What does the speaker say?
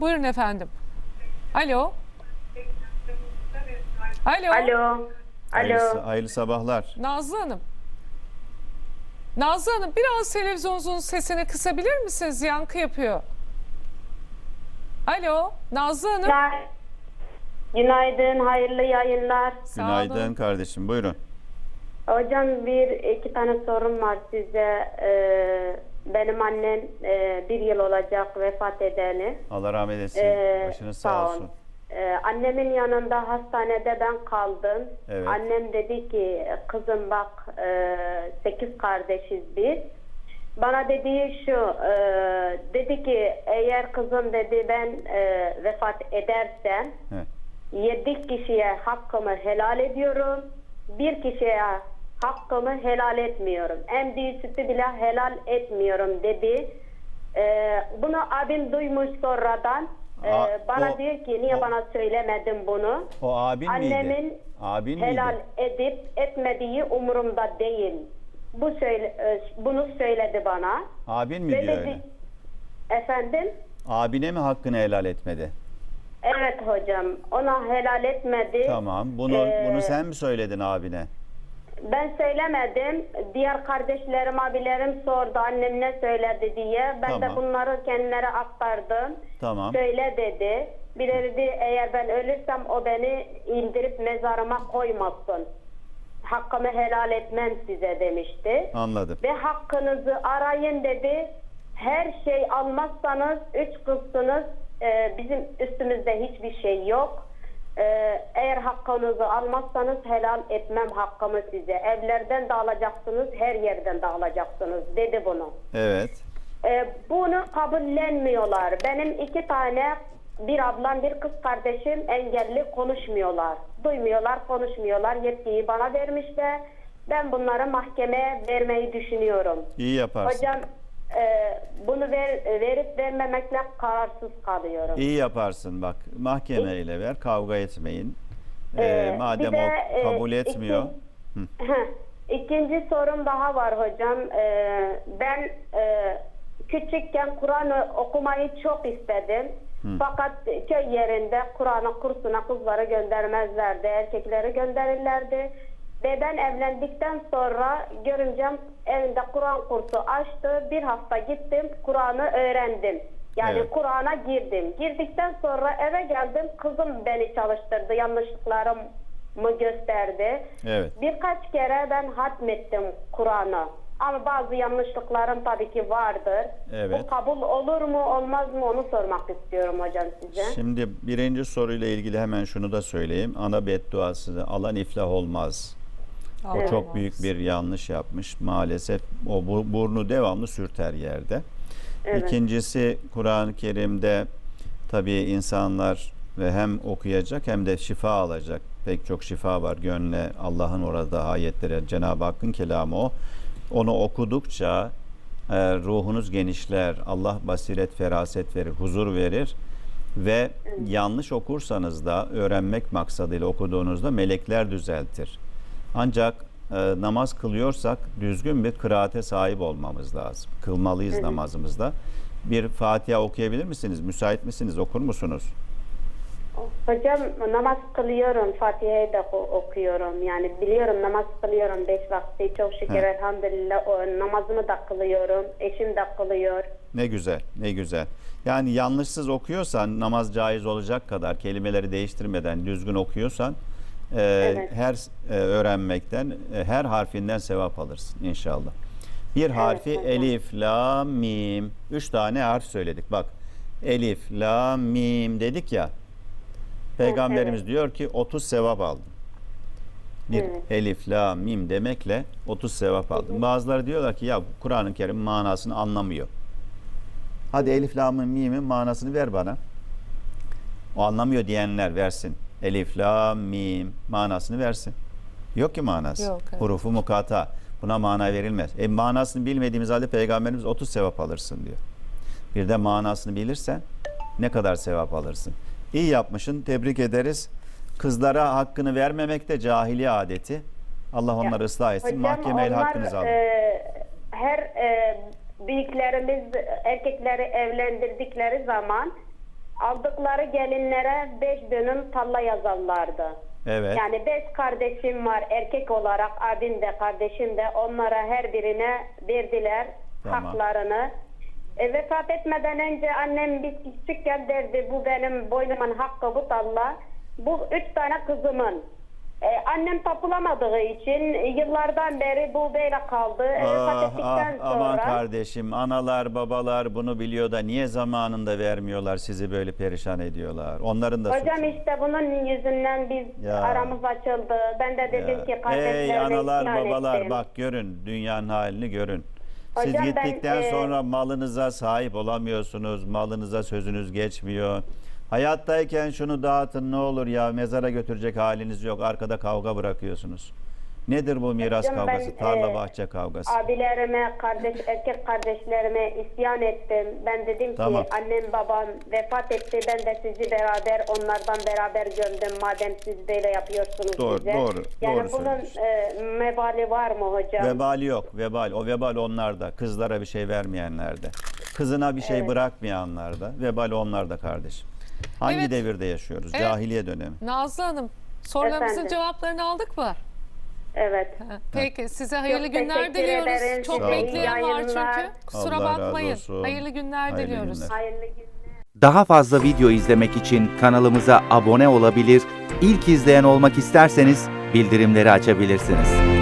Buyurun efendim. Alo. Alo. Alo. Hayırlı, Alo. hayırlı sabahlar. Nazlı Hanım. Nazlı Hanım biraz televizyonunuzun sesini kısabilir misiniz? Yankı yapıyor. Alo. Nazlı Hanım. Günaydın. Günaydın, hayırlı yayınlar. Sağ Günaydın kardeşim buyurun. Hocam bir iki tane sorum var size. Ee, benim annem e, bir yıl olacak vefat edeni. Allah rahmet etsin. Ee, Başınız sağ olsun. Ee, annemin yanında hastanede ben kaldım. Evet. Annem dedi ki kızım bak e, sekiz kardeşiz biz. Bana dediği şu e, dedi ki eğer kızım dedi ben e, vefat edersem Evet. yedi kişiye hakkımı helal ediyorum. Bir kişiye hakkımı helal etmiyorum. Büyük sütü bile helal etmiyorum dedi. Ee, bunu abim duymuş sonradan. Ee, Aa, bana o- diyor ki niye o- bana söylemedin bunu? O abin Annemin miydi? Abin helal miydi? edip etmediği umurumda değil. Bu söyle, e, bunu söyledi bana. Abin mi diyor öyle? Efendim? Abine mi hakkını helal etmedi? Evet hocam. Ona helal etmedi. Tamam. Bunu Ee, bunu sen mi söyledin abine? Ben söylemedim. Diğer kardeşlerim, abilerim sordu annem ne söyledi diye. Ben de Tamam. bunları kendilerine aktardım. Tamam. Söyle dedi. Bir de dedi eğer ben ölürsem o beni indirip mezarıma koymasın. Hakkımı helal etmem size demişti. Anladım. Ve hakkınızı arayın dedi. Her şey almazsanız üç kızsınız. Ee, bizim üstümüzde hiçbir şey yok. Ee, eğer hakkınızı almazsanız helal etmem hakkımı size. Evlerden de alacaksınız, her yerden de alacaksınız dedi bunu. Evet. Ee, bunu kabullenmiyorlar. Benim iki tane bir ablam bir kız kardeşim engelli konuşmuyorlar. Duymuyorlar, konuşmuyorlar. Yetkiyi bana vermişler. Ben bunları mahkemeye vermeyi düşünüyorum. İyi yaparsın. Hocam e, bunu ver, verip vermemekle kararsız kalıyorum. İyi yaparsın bak. Mahkemeyle ver. Kavga etmeyin. Ee, Ee, madem bir de, o e, kabul etmiyor. ikin- Heh, İkinci sorum daha var hocam. Ee, ben e, küçükken Kur'an okumayı çok istedim. Fakat köy yerinde Kur'an kursuna kızları göndermezlerdi, erkekleri gönderirlerdi. Ve ben evlendikten sonra görümcem evinde Kur'an kursu açtı. Bir hafta gittim, Kur'an'ı öğrendim. Yani Evet. Kur'an'a girdim. Girdikten sonra eve geldim. Kızım beni çalıştırdı. Yanlışlıklarımı gösterdi. Evet. Birkaç kere ben hatmettim Kur'an'ı. Ama bazı yanlışlıklarım tabii ki vardır. Evet. Bu kabul olur mu olmaz mı onu sormak istiyorum hocam size. Şimdi birinci soruyla ilgili hemen şunu da söyleyeyim. Ana bedduasını alan iflah olmaz. O Allah çok büyük bir yanlış yapmış maalesef. O bu- burnu devamlı sürter yerde. Evet. İkincisi Kur'an-ı Kerim'de tabii insanlar ve hem okuyacak hem de şifa alacak. Pek çok şifa var gönle Allah'ın orada ayetleri Cenab-ı Hakk'ın kelamı o. Onu okudukça e, ruhunuz genişler. Allah basiret, feraset verir, huzur verir ve yanlış okursanız da öğrenmek maksadıyla okuduğunuzda melekler düzeltir. Ancak e, namaz kılıyorsak düzgün bir kıraate sahip olmamız lazım. Kılmalıyız namazımızda. Bir Fatiha okuyabilir misiniz? Müsait misiniz? Okur musunuz? Hocam namaz kılıyorum. Fatiha'yı da oku- okuyorum. Yani biliyorum namaz kılıyorum beş vakti. Çok şükür He. elhamdülillah. O, namazımı da kılıyorum. Eşim de kılıyor. Ne güzel, ne güzel. Yani yanlışsız okuyorsan namaz caiz olacak kadar kelimeleri değiştirmeden düzgün okuyorsan e, Evet. her e, öğrenmekten e, her harfinden sevap alırsın inşallah. Bir harfi hocam. elif, la, mim. Üç tane harf söyledik. Bak elif, la, mim dedik ya. Peygamberimiz diyor ki 30 sevap aldım. Bir Evet. elif, la, mim demekle 30 sevap aldım. Bazıları diyorlar ki ya Kur'an-ı Kerim manasını anlamıyor. Hadi elif, la, mim, mimin manasını ver bana. O anlamıyor diyenler versin. Elif, la, mim manasını versin. Yok ki manası. Yok, evet. Hurufu mukata. Buna mana verilmez. E manasını bilmediğimiz halde Peygamberimiz 30 sevap alırsın diyor. Bir de manasını bilirsen ne kadar sevap alırsın. İyi yapmışsın. Tebrik ederiz. Kızlara hakkını vermemek de cahiliye adeti. Allah onları ıslah etsin. Onlar hakkınızı alın. e, her e, büyüklerimiz erkekleri evlendirdikleri zaman aldıkları gelinlere beş dönüm tarla yazarlardı. Evet. Yani beş kardeşim var erkek olarak abim de kardeşim de onlara her birine verdiler Tamam. haklarını. E, vefat etmeden önce annem biz küçükken derdi bu benim boynumun hakkı bu tarla. Bu üç tane kızımın. E, annem tapulamadığı için yıllardan beri bu böyle kaldı. E, vefat Ah, ah, ettikten aman sonra kardeşim analar babalar bunu biliyor da niye zamanında vermiyorlar sizi böyle perişan ediyorlar. Onların da hocam suçu. işte bunun yüzünden biz Ya. aramız açıldı. Ben de dedim ki Ey kardeşlerime analar isyan babalar ettim. bak görün dünyanın halini görün. Siz Hocam ben, gittikten e, sonra malınıza sahip olamıyorsunuz. Malınıza sözünüz geçmiyor. Hayattayken şunu dağıtın ne olur ya mezara götürecek haliniz yok. Arkada kavga bırakıyorsunuz. Nedir bu miras Hocam ben, kavgası? Tarla e, bahçe kavgası. Abilerime, kardeş, erkek kardeşlerime isyan ettim. Ben dedim Tamam. ki annem babam vefat etti. Ben de sizi beraber onlardan beraber gömdüm. Madem siz böyle yapıyorsunuz Doğru, bize. doğru, Yani doğru bunun e, mebali var mı hocam? Vebali yok. Vebal. O vebal onlarda. Kızlara bir şey vermeyenlerde. Kızına bir şey bırakmayanlarda. Vebal onlarda kardeşim. Hangi Evet. devirde yaşıyoruz? Evet. Cahiliye dönemi. Nazlı Hanım sorularımızın Efendim? cevaplarını aldık mı? Evet. Peki size hayırlı Çok günler teşekkür diliyoruz. ederim. Çok Sağ olun. bekleyen var Yayınlar. çünkü. Kusura Allah razı bakmayın. olsun. Hayırlı günler Hayırlı diliyoruz. günler. Hayırlı günler. Daha fazla video izlemek için kanalımıza abone olabilir, ilk izleyen olmak isterseniz bildirimleri açabilirsiniz.